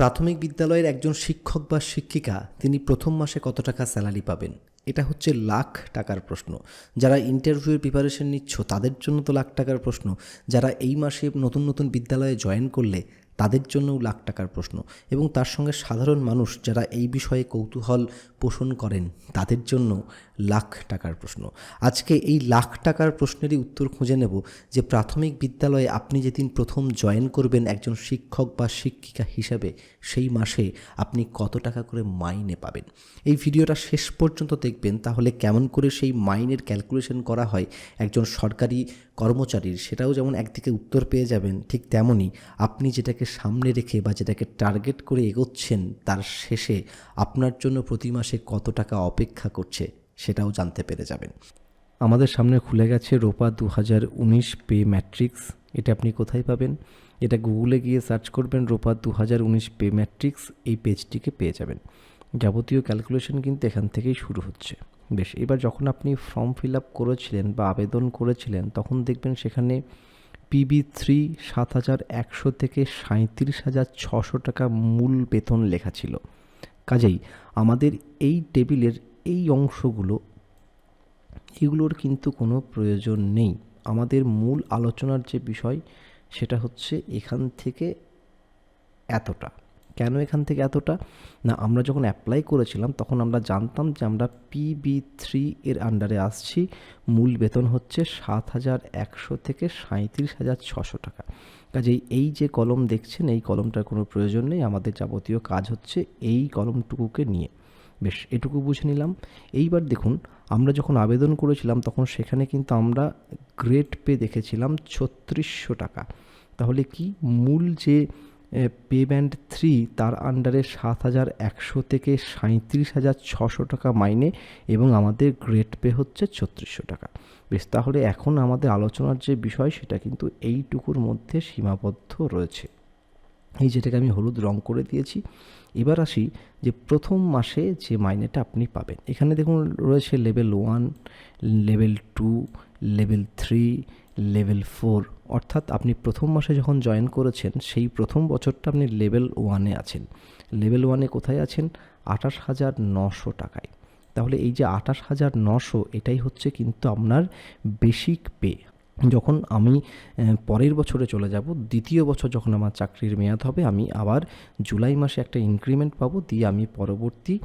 প্রাথমিক বিদ্যালয়ের একজন শিক্ষক বা শিক্ষিকা, তিনি প্রথম মাসে কত টাকা স্যালারি পাবেন? এটা হচ্ছে লাখ টাকার প্রশ্ন। যারা ইন্টারভিউয়ের প্রিপারেশন নিচ্ছ, তাদের জন্য তো লাখ টাকার প্রশ্ন। যারা এই মাসে নতুন নতুন বিদ্যালয়ে জয়েন করলে, তাদের জন্যও লাখ টাকার প্রশ্ন। এবং তার সঙ্গে সাধারণ মানুষ যারা এই বিষয়ে কৌতূহল পোষণ করেন, তাদের জন্য লাখ টাকার প্রশ্ন। আজকে এই লাখ টাকার প্রশ্নেরই উত্তর খুঁজে নেব যে প্রাথমিক বিদ্যালয়ে আপনি যেদিন প্রথম জয়েন করবেন একজন শিক্ষক বা শিক্ষিকা হিসাবে, সেই মাসে আপনি কত টাকা করে মাইনে পাবেন। এই ভিডিওটা শেষ পর্যন্ত দেখবেন, তাহলে কেমন করে সেই মাইনের ক্যালকুলেশন করা হয় একজন সরকারি কর্মচারীর, সেটাও যেমন একদিকে উত্তর পেয়ে যাবেন, ঠিক তেমনই আপনি যেটাকে সামনে রেখে বা যেটাকে টার্গেট করে এগোচ্ছেন, তার শেষে আপনার জন্য প্রতি মাসে কত টাকা অপেক্ষা করছে সেটাও জানতে পেরে যাবেন। আমাদের সামনে খুলে গেছে রোপা দু হাজার উনিশ পে ম্যাট্রিক্স। এটা আপনি কোথায় পাবেন? এটা গুগলে গিয়ে সার্চ করবেন রোপা দু হাজার উনিশ পে ম্যাট্রিক্স, এই পেজটিকে পেয়ে যাবেন। যাবতীয় ক্যালকুলেশন কিন্তু এখান থেকেই শুরু হচ্ছে। বেশ, এবার যখন আপনি ফর্ম ফিল আপ করেছিলেন বা আবেদন করেছিলেন, তখন দেখবেন সেখানে পিবি থ্রি সাত হাজার একশো থেকে সাঁত্রিশ হাজার ছশো টাকা মূল বেতন লেখা ছিল। কাজেই আমাদের এই টেবিলের এই অংশগুলো, এগুলোর কিন্তু কোনো প্রয়োজন নেই। আমাদের মূল আলোচনার যে বিষয়, সেটা হচ্ছে এখান থেকে এতটা। কেন এখান থেকে এতটা? না, আমরা যখন অ্যাপ্লাই করেছিলাম, তখন আমরা জানতাম যে আমরা পিবি থ্রি এর আন্ডারে আসছি। মূল বেতন হচ্ছে সাত হাজার একশো থেকে সাঁত্রিশ হাজার ছশো টাকা। কাজেই এই যে কলম দেখছেন, এই কলমটার কোনো প্রয়োজন নেই। আমাদের যাবতীয় কাজ হচ্ছে এই কলমটুকুকে নিয়ে। বেশ, এটুকু বুঝে নিলাম। এইবার দেখুন, আমরা যখন আবেদন করেছিলাম, তখন সেখানে কিন্তু আমরা গ্রেড পে দেখেছিলাম ছত্রিশশো টাকা। তাহলে কি মূল যে পে ব্যান্ড থ্রি তার আন্ডারে সাত হাজার একশো থেকে সাঁত্রিশ হাজার ছশো টাকা মাইনে এবং আমাদের গ্রেড পে হচ্ছে ছত্রিশশো টাকা। বেশ, তাহলে এখন আমাদের আলোচনার যে বিষয়, সেটা কিন্তু এইটুকুর মধ্যে সীমাবদ্ধ রয়েছে। এই যেটাকে আমি হলুদ রং করে দিয়েছি। এবার আসি যে প্রথম মাসে যে মাইনেটা আপনি পাবেন। এখানে দেখুন রয়েছে level one, level two, level three, level four. অর্থাৎ আপনি প্রথম মাসে যখন জয়েন করেছেন, সেই প্রথম বছরটা আপনি লেভেল ওয়ানে আছেন। লেভেল ওয়ানে কোথায় আছেন? আঠাশ হাজার নশো টাকায়। তাহলে এই যে আঠাশ হাজার নশো, এটাই হচ্ছে কিন্তু আপনার বেসিক পে। যখন আমি পরের বছরে চলে যাব, দ্বিতীয় বছর যখন আমার চাকরির মেয়াদ হবে, আমি আবার জুলাই মাসে একটা ইনক্রিমেন্ট পাবো, দিয়ে আমি পরবর্তী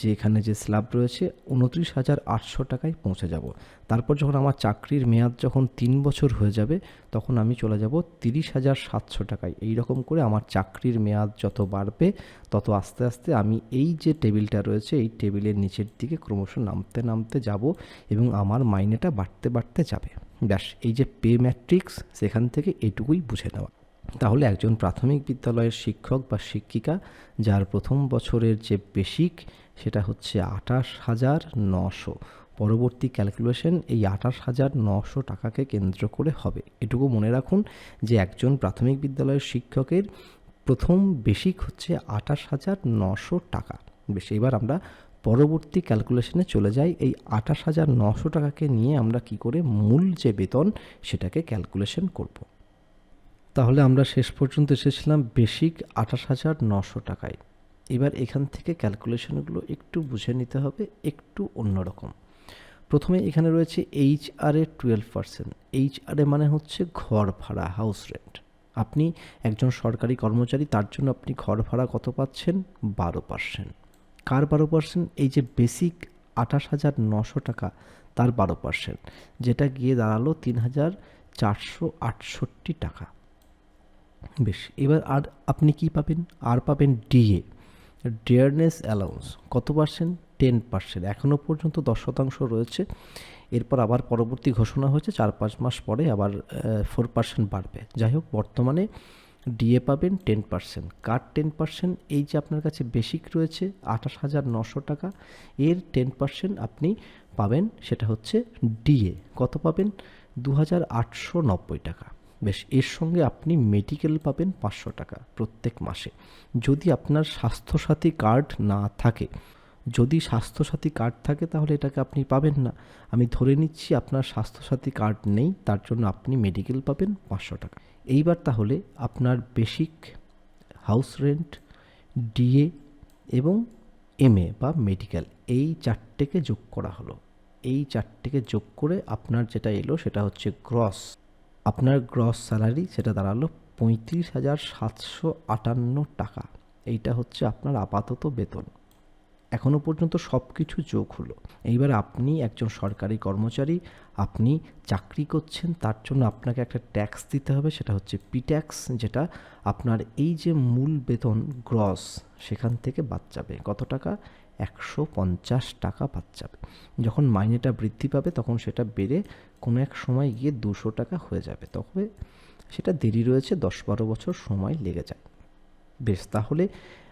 যে এখানে যে স্ল্যাব রয়েছে উনত্রিশ হাজার আটশো টাকায় পৌঁছে যাব। তারপর যখন আমার চাকরির মেয়াদ যখন তিন বছর হয়ে যাবে, তখন আমি চলে যাব তিরিশ হাজার সাতশো টাকায়। এই রকম করে আমার চাকরির মেয়াদ যত বাড়বে, তত আস্তে আস্তে আমি এই যে টেবিলটা রয়েছে, এই টেবিলের নিচের দিকে ক্রমশ নামতে নামতে যাব এবং আমার মাইনেটা বাড়তে বাড়তে যাবে। ব্যাস, এই যে পে ম্যাট্রিক্স, সেখান থেকে এটুকুই বুঝে নেওয়া। তাহলে একজন প্রাথমিক বিদ্যালয়ের শিক্ষক বা শিক্ষিকা, যার প্রথম বছরের যে বেসিক, সেটা হচ্ছে আঠাশ হাজার নশো। পরবর্তী ক্যালকুলেশন এই আঠাশ হাজার নশো টাকাকে কেন্দ্র করে হবে। এটুকু মনে রাখুন যে একজন প্রাথমিক বিদ্যালয়ের শিক্ষকের প্রথম বেসিক হচ্ছে আঠাশ হাজার নশো টাকা। বেশ, এবার আমরা পরবর্তী ক্যালকুলেশনে চলে যাই, এই আঠাশ হাজার নশো টাকাকে নিয়ে আমরা কি করে মূল যে বেতন, সেটাকে ক্যালকুলেশন করব। তাহলে আমরা শেষ পর্যন্ত এসেছিলাম বেসিক আঠাশ হাজার নশো টাকায়। এবার এখান থেকে ক্যালকুলেশনগুলো একটু বুঝে নিতে হবে, একটু অন্যরকম। প্রথমে এখানে রয়েছে H R A twelve percent H R A মানে হচ্ছে ঘর ভাড়া হাউস রেন্ট আপনি একজন সরকারি কর্মচারী, তার জন্য আপনি ঘর ভাড়া কত পাচ্ছেন? বারো পার্সেন্ট কার বারো পার্সেন্ট এই যে বেসিক আঠাশ হাজার নশো টাকা তার বারো পার্সেন্ট যেটা গিয়ে দাঁড়াল তিন হাজার চারশো আটষট্টি টাকা। বেশ, এবার আর আপনি কি পাবেন? আর পাবেন ডিএ ডিয়ারনেস অ্যালাউন্স কত পার্সেন্ট টেন পার্সেন্ট এখনও পর্যন্ত দশ শতাংশ রয়েছে। এরপর আবার পরবর্তী ঘোষণা হয়েছে, চার পাঁচ মাস পরে আবার ফোর পার্সেন্ট বাড়বে। যাই হোক, বর্তমানে ডিএ পাবেন টেন পার্সেন্ট কার টেন পার্সেন্ট এই যে আপনার কাছে বেসিক রয়েছে, আঠাশ হাজার নশো টাকা, এর টেন পার্সেন্ট আপনি পাবেন, সেটা হচ্ছে ডিএ কত পাবেন? দু হাজার আটশো নব্বই টাকা। বেশ, এর সঙ্গে আপনি মেডিকেল পাবেন পাঁচশো টাকা প্রত্যেক মাসে। যদি আপনার স্বাস্থ্যসাথী কার্ড না থাকে, যদি স্বাস্থ্যসাথী কার্ড থাকে, তাহলে এটাকে আপনি পাবেন না। আমি ধরে নিচ্ছি আপনার স্বাস্থ্যসাথী কার্ড নেই, তার জন্য আপনি মেডিকেল পাবেন পাঁচশো টাকা। এইবার তাহলে আপনার বেসিক হাউস রেন্ট ডিএ এবং এমএ বা মেডিকেল এই চারটেকে যোগ করা হলো। এই চারটেকে যোগ করে আপনার যেটা এলো সেটা হচ্ছে গ্রস আপনার গ্রস স্যালারি সেটা দাঁড়াল পঁয়ত্রিশ হাজার সাতশো আটান্ন টাকা। এইটা হচ্ছে আপনার আপাতত বেতন। এখনও পর্যন্ত সব কিছু যোগ হলো এইবার আপনি একজন সরকারি কর্মচারী, আপনি চাকরি করছেন, তার জন্য আপনাকে একটা ট্যাক্স দিতে হবে, সেটা হচ্ছে পি ট্যাক্স যেটা আপনার এই যে মূল বেতন গ্রস সেখান থেকে বাদ যাবে। কত টাকা? একশো পঞ্চাশ টাকা বাদ যাবে। যখন মাইনেটা বৃদ্ধি পাবে, তখন সেটা বেড়ে কোনো এক সময় গিয়ে দুশো টাকা হয়ে যাবে। তবে সেটা দেরি রয়েছে, দশ বারো বছর সময় লেগে যায়। বেশ, তাহলে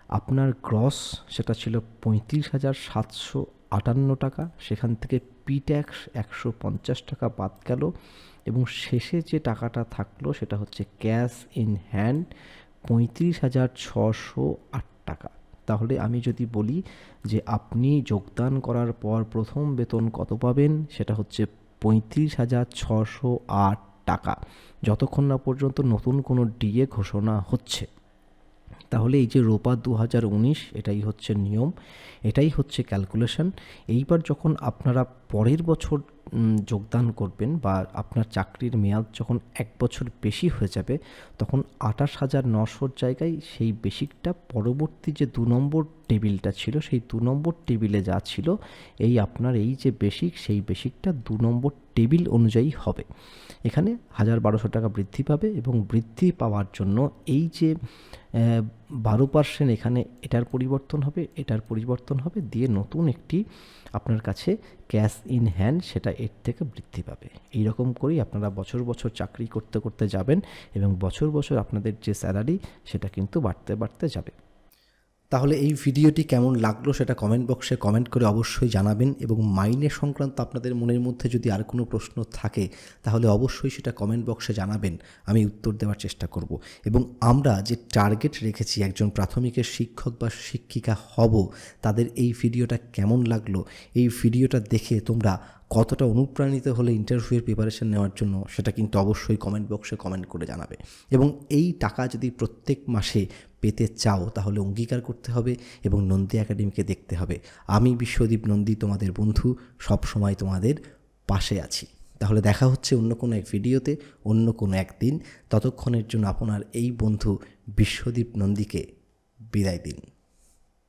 আপনার গ্রস সেটা ছিল পঁয়ত্রিশ হাজার সাতশো আটান্ন টাকা, সেখান থেকে পি ট্যাক্স একশো পঞ্চাশ টাকা বাদ গেল এবং শেষে যে টাকাটা থাকল সেটা হচ্ছে ক্যাশ ইন হ্যান্ড পঁয়ত্রিশ হাজার ছশো আট টাকা। তাহলে আমি যদি বলি যে আপনি যোগদান করার পর প্রথম বেতন কত পাবেন, সেটা হচ্ছে পঁয়ত্রিশ হাজার ছশো আট টাকা। যতক্ষণ না পর্যন্ত নতুন কোনো ডিএ ঘোষণা হচ্ছে। তাহলে এই যে রোপা দু হাজার উনিশ, এটাই হচ্ছে নিয়ম, এটাই হচ্ছে ক্যালকুলেশন এইবার যখন আপনারা পরের বছর যোগদান করবেন বা আপনার চাকরির মেয়াদ যখন এক বছর বেশি হয়ে যাবে, তখন আঠাশ হাজার নশোর জায়গায় সেই বেসিকটা পরবর্তী যে দু নম্বর টেবিলটা ছিল, সেই দু নম্বর টেবিলে যা ছিল, এই আপনার এই যে বেসিক সেই বেসিকটা দু নম্বর টেবিল অনুযায়ী হবে। এখানে হাজার বারোশো টাকা বৃদ্ধি পাবে এবং বৃদ্ধি পাওয়ার জন্য এই যে বারো পার্সেন্ট এখানে এটার পরিবর্তন হবে, এটার পরিবর্তন হবে দিয়ে নতুন একটি আপনার কাছে ক্যাশ ইন হ্যান্ড সেটা এর থেকে বৃদ্ধি পাবে। এই রকম করেই আপনারা বছর বছর চাকরি করতে করতে যাবেন এবং বছর বছর আপনাদের যে স্যালারি সেটা কিন্তু বাড়তে বাড়তে যাবে। তাহলে এই ভিডিওটি কেমন লাগল সেটা কমেন্ট বক্সে কমেন্ট করে অবশ্যই জানাবেন এবং মাইনে সংক্রান্ত আপনাদের মনের মধ্যে যদি আর কোনো প্রশ্ন থাকে, তাহলে অবশ্যই সেটা কমেন্ট বক্সে জানাবেন, আমি উত্তর দেওয়ার চেষ্টা করব। এবং আমরা যে টার্গেট রেখেছি, একজন প্রাথমিকের শিক্ষক বা শিক্ষিকা হব, তাদের এই ভিডিওটা কেমন লাগল, এই ভিডিওটা দেখে তোমরা কতটা অনুপ্রাণিত হলে ইন্টারভিউয়ের প্রিপারেশান নেওয়ার জন্য, সেটা কিন্তু অবশ্যই কমেন্ট বক্সে কমেন্ট করে জানাবে। এবং এই টাকা যদি প্রত্যেক মাসে পেতে চাও, তাহলে অঙ্গীকার করতে হবে এবং নন্দী একাডেমিকে দেখতে হবে। আমি বিশ্বদীপ নন্দী, তোমাদের বন্ধু সব সময় তোমাদের পাশে আছি। তাহলে দেখা হচ্ছে অন্য কোনো এক ভিডিওতে, অন্য কোনো একদিন। ততক্ষণের জন্য আপনার এই বন্ধু বিশ্বদীপ নন্দীকে বিদায় দিন।